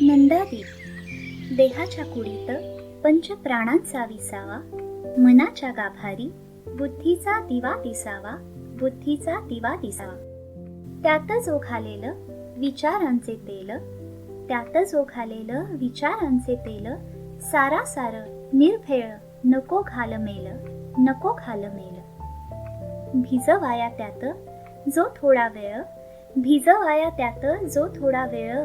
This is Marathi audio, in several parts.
नंदादीप देहाच्या कुडीत पंचप्राणांचा विसावा मनाच्या गाभारी बुद्धीचा दिवा दिसावा बुद्धीचा दिवा दिसावा. त्यात जो विचारांचे तेल त्यात जो विचारांचे तेल सारा सार निर्भेळ नको घाल मेल नको घाल मेल. भिजवाया त्यात जो थोडा वेळ भिजवाया त्यात जो थोडा वेळ.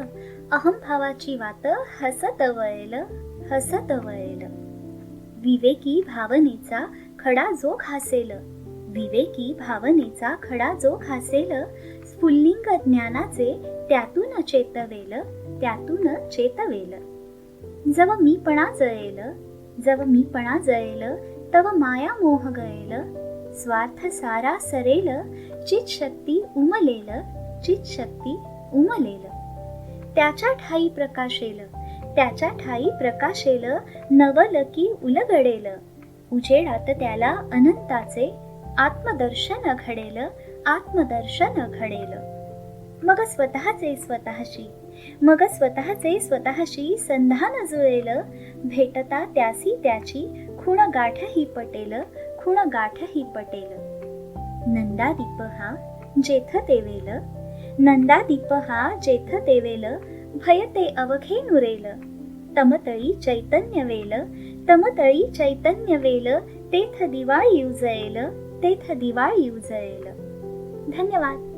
अहमभावाची वात हसत वळेल हसत वळेल. विवेकी भावनेचा खडा जो घासेल विवेकी भावनेचा खडा जो घासेल स्फुल्लिंग ज्ञानाचे त्यातून चेतवेल त्यातून चेतवेल. जव मीपणा जळेल जव मीपणा जळेल तव माया मोह गळेल स्वार्थ सारा सरेल चित शक्ती उमलेल चित शक्ती उमलेल. त्याच्या ठाई प्रकाशेल त्याच्या ठाई प्रकाशेल नवल की उलगडेल. उजेडात त्याला अनंताचे आत्मदर्शन घडेल आत्मदर्शन घडेल. मग स्वतःचे स्वतःशी मग स्वतःचे स्वतःशी संधान जुळेल. भेटता त्यासी त्याची खूण गाठही पटेल. खूण गाठही पटेल. नंदादीप हा जेथ तेवेल. नंदादीप हा जेथ तेवेल. भय ते अवघे नुरेल. तमतळी चैतन्य वेल. तमतळी चैतन्य वेल. तेथ दिवाळी उजळेल तेथ दिवाळी उजळेल धन्यवाद.